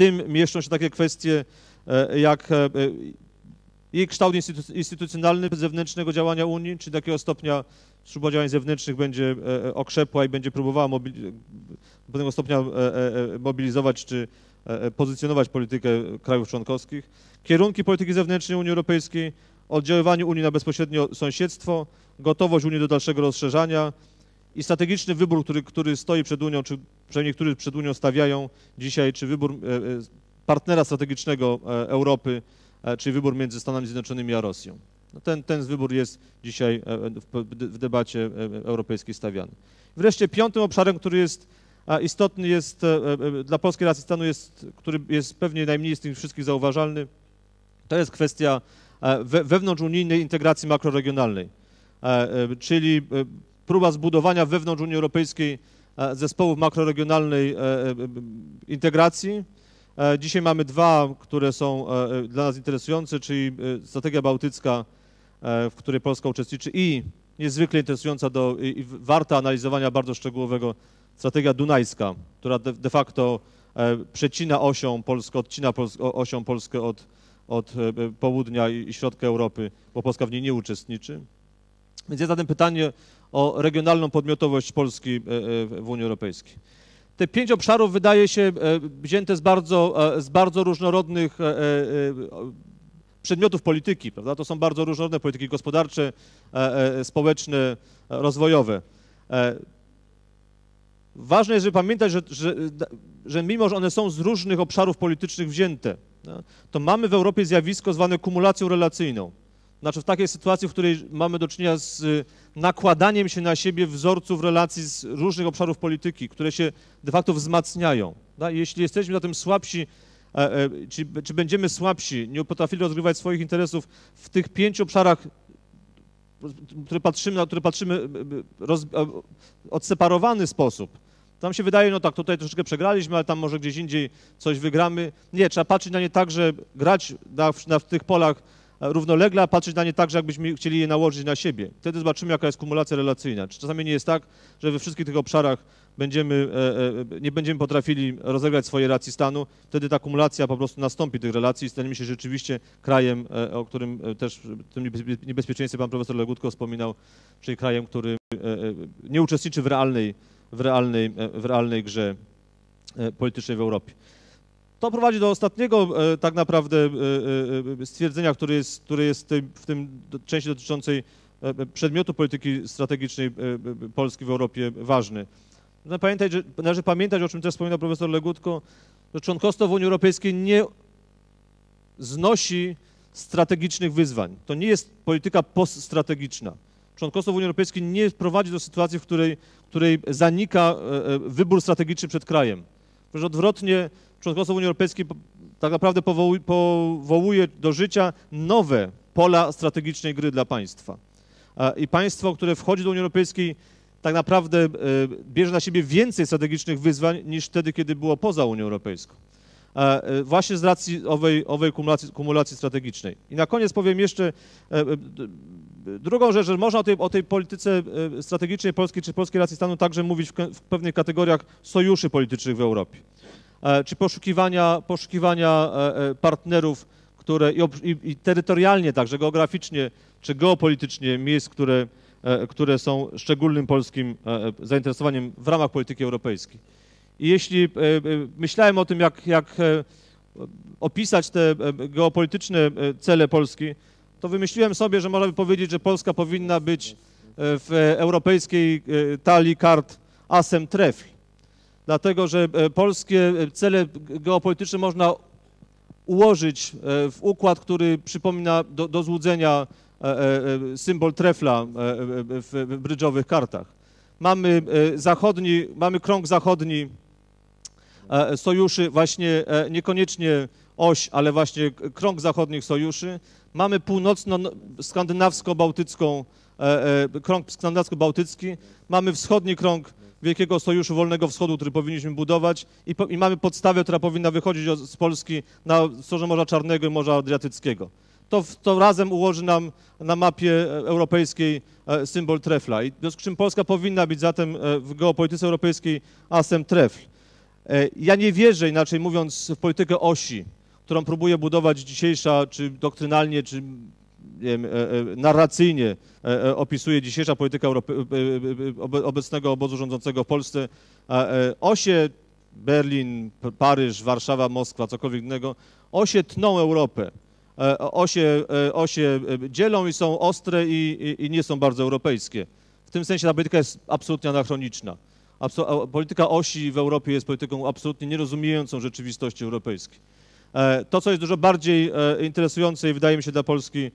tym mieszczą się takie kwestie jak i kształt instytucjonalny zewnętrznego działania Unii, czy do jakiego stopnia służba działań zewnętrznych będzie okrzepła i będzie próbowała do pewnego stopnia mobilizować czy pozycjonować politykę krajów członkowskich, kierunki polityki zewnętrznej Unii Europejskiej, oddziaływanie Unii na bezpośrednio sąsiedztwo, gotowość Unii do dalszego rozszerzania i strategiczny wybór, który, który stoi przed Unią, czy przynajmniej który przed Unią stawiają dzisiaj, czy wybór partnera strategicznego Europy, czyli wybór między Stanami Zjednoczonymi a Rosją. No ten, ten wybór jest dzisiaj w debacie europejskiej stawiany. Wreszcie piątym obszarem, który jest istotny jest dla polskiej racji stanu, jest, który jest pewnie najmniej z tych wszystkich zauważalny, to jest kwestia wewnątrzunijnej integracji makroregionalnej, czyli próba zbudowania wewnątrz Unii Europejskiej zespołów makroregionalnej integracji. Dzisiaj mamy dwa, które są dla nas interesujące, czyli strategia bałtycka, w której Polska uczestniczy i niezwykle interesująca do, i warta analizowania bardzo szczegółowego strategia dunajska, która de, facto przecina osią Polskę, odcina osią Polskę od, od południa i środka Europy, bo Polska w niej nie uczestniczy. Więc jest zatem pytanie o regionalną podmiotowość Polski w Unii Europejskiej. Te pięć obszarów wydaje się wzięte z bardzo, z bardzo różnorodnych przedmiotów polityki, prawda? To są bardzo różnorodne polityki gospodarcze, społeczne, rozwojowe. Ważne jest, żeby pamiętać, że, że, że mimo, że one są z różnych obszarów politycznych wzięte, to mamy w Europie zjawisko zwane kumulacją relacyjną. Znaczy w takiej sytuacji, w której mamy do czynienia z y, nakładaniem się na siebie wzorców relacji z różnych obszarów polityki, które się de facto wzmacniają. Jeśli jesteśmy na tym słabsi, e, e, czy, czy będziemy słabsi, nie potrafili rozgrywać swoich interesów w tych pięciu obszarach, które patrzymy, na które patrzymy roz, odseparowany sposób, tam się wydaje, no tak, tutaj troszeczkę przegraliśmy, ale tam może gdzieś indziej coś wygramy. Nie, trzeba patrzeć na nie tak, że grać na, na tych polach równolegle, a patrzeć na nie tak, że jakbyśmy chcieli je nałożyć na siebie. Wtedy zobaczymy, jaka jest kumulacja relacyjna. Czy czasami nie jest tak, że we wszystkich tych obszarach będziemy, e, e, nie będziemy potrafili rozegrać swojej racji stanu, wtedy ta kumulacja po prostu nastąpi tych relacji i staniemy się rzeczywiście krajem, e, o którym też w tym niebezpieczeństwie pan profesor Legutko wspominał, czyli krajem, który nie uczestniczy w realnej, w realnej, w realnej grze politycznej w Europie. To prowadzi do ostatniego e, tak naprawdę e, e, stwierdzenia, które jest, które jest w tym części dotyczącej przedmiotu polityki strategicznej Polski w Europie ważny. Należy pamiętać, że, należy pamiętać, o czym też wspominał profesor Legutko, że członkostwo w Unii Europejskiej nie znosi strategicznych wyzwań. To nie jest polityka poststrategiczna. Członkostwo w Unii Europejskiej nie prowadzi do sytuacji, w której, w której zanika wybór strategiczny przed krajem. Wręcz odwrotnie, członkostwo w Unii Europejskiej tak naprawdę powołuje do życia nowe pola strategicznej gry dla państwa. I państwo, które wchodzi do Unii Europejskiej, tak naprawdę e, bierze na siebie więcej strategicznych wyzwań niż wtedy, kiedy było poza Unią Europejską. E, właśnie z racji owej, owej kumulacji, kumulacji strategicznej. I na koniec powiem jeszcze e, drugą rzecz, że można o tej, o tej polityce strategicznej polskiej czy polskiej racji stanu także mówić w, w pewnych kategoriach sojuszy politycznych w Europie. E, czy poszukiwania, poszukiwania e, e, partnerów, które i, i, terytorialnie, także geograficznie czy geopolitycznie miejsc, które, które są szczególnym polskim zainteresowaniem w ramach polityki europejskiej. I jeśli myślałem o tym, jak, jak opisać te geopolityczne cele Polski, to wymyśliłem sobie, że można by powiedzieć, że Polska powinna być w europejskiej talii kart asem trefl dlatego że e, polskie cele geopolityczne można ułożyć e, w układ, który przypomina do, do złudzenia e, symbol trefla w brydżowych kartach. Mamy zachodni, mamy krąg zachodni sojuszy, właśnie niekoniecznie oś, ale właśnie krąg zachodnich sojuszy. Mamy północno-skandynawsko-bałtycką, krąg skandynawsko-bałtycki. Mamy wschodni krąg Wielkiego Sojuszu Wolnego Wschodu, który powinniśmy budować i, po, i mamy podstawę, która powinna wychodzić z Polski na stronę Morza Czarnego i Morza Adriatyckiego. To, to razem ułoży nam na mapie europejskiej e, symbol trefla. I w związku z czym Polska powinna być zatem e, w geopolityce europejskiej asem trefl. E, Ja nie wierzę, inaczej mówiąc, w politykę osi, którą próbuje budować dzisiejsza, czy doktrynalnie, czy wiem, e, e, narracyjnie e, opisuje dzisiejsza polityka obecnego obozu rządzącego w Polsce. Osie Berlin, Paryż, Warszawa, Moskwa, cokolwiek innego, osie tną Europę. Osie, osie dzielą i są ostre i, i, i nie są bardzo europejskie. W tym sensie ta polityka jest absolutnie anachroniczna. Polityka osi w Europie jest polityką absolutnie nierozumiejącą rzeczywistości europejskiej. To, co jest dużo bardziej interesujące i wydaje mi się dla Polski,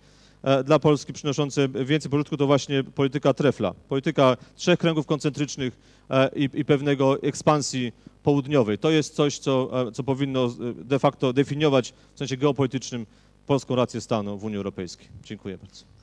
dla Polski przynoszące więcej pożytku, to właśnie polityka trefla. Polityka trzech kręgów koncentrycznych e, i, i pewnego ekspansji południowej. To jest coś, co, e, co powinno e, de facto definiować w sensie geopolitycznym polską rację stanu w Unii Europejskiej. Dziękuję bardzo.